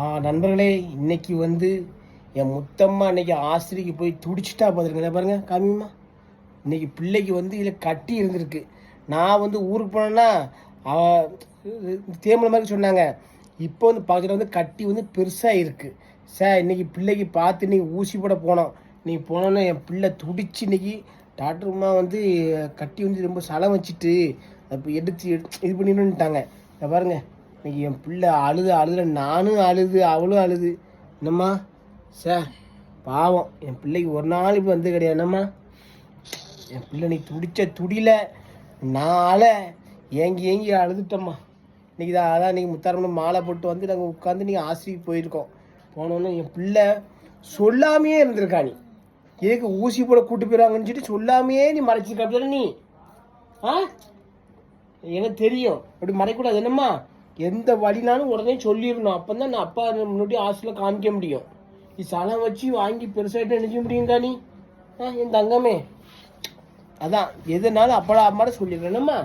ஆ நண்பர்களே இன்னைக்கு வந்து என் முத்தம்மா இன்னைக்கு ஆசிரியக்கு போய் துடிச்சிட்டா பார்த்துருங்க பாருங்க காமிமா இன்னைக்கு பிள்ளைக்கு வந்து இதில் கட்டி இருந்திருக்கு. நான் வந்து ஊருக்கு போனேன்னா அவ தேமலை மாதிரி சொன்னாங்க. இப்போ வந்து பக்கத்தில் வந்து கட்டி வந்து பெருசாக இருக்குது சார் இன்னைக்கு பிள்ளைக்கு பார்த்து இன்னைக்கு ஊசி போட போனோம். நீ போனோன்னா என் பிள்ளை துடிச்சு இன்றைக்கி டாக்டர்மா வந்து கட்டி வந்து ரொம்ப சலம் வச்சுட்டு அப்போ எடுத்து எடுத்து இது பண்ணிடணுன்ட்டாங்க பாருங்கள் இன்னைக்கு என் பிள்ளை அழுது அழுதுல நானும் அழுது அவளும் அழுது. என்னம்மா? சார் பாவம். என் பிள்ளைக்கு ஒரு நாள் இப்போ வந்து கிடையாது. என்னம்மா? என் பிள்ளை நீ துடிச்ச துடியில நாள ஏங்கி ஏங்கி அழுதுட்டம்மா. இன்னைக்கு தான் அதான் இன்னைக்கு முத்தாரம்மன் மாலை போட்டு வந்து நாங்கள் உட்காந்து நீங்கள் ஆசிரியர் போயிருக்கோம். போனோன்னு என் பிள்ளை சொல்லாமையே இருந்திருக்கா நீ. எதுக்கு ஊசி போட கூட்டு போயிடுவாங்கன்னு சொல்லி சொல்லாமையே நீ மறைச்சிருக்க. நீ? ஆ? எனக்கு தெரியும். அப்படி மறைக்கூடாது என்னம்மா? எந்த வழினாலும் உடனே சொல்லிடணும். அப்போ தான் நான் அப்பா முன்னாடி ஹாஸ்டலில் காமிக்க முடியும். நீ சலம் வச்சு வாங்கி பெருசாகிட்டு நினைக்க முடியுங்கா நீ? ஆ என் தங்கமே. அதான் எதுனாலும் அப்படா அம்மாட சொல்லிடுறேனம்மா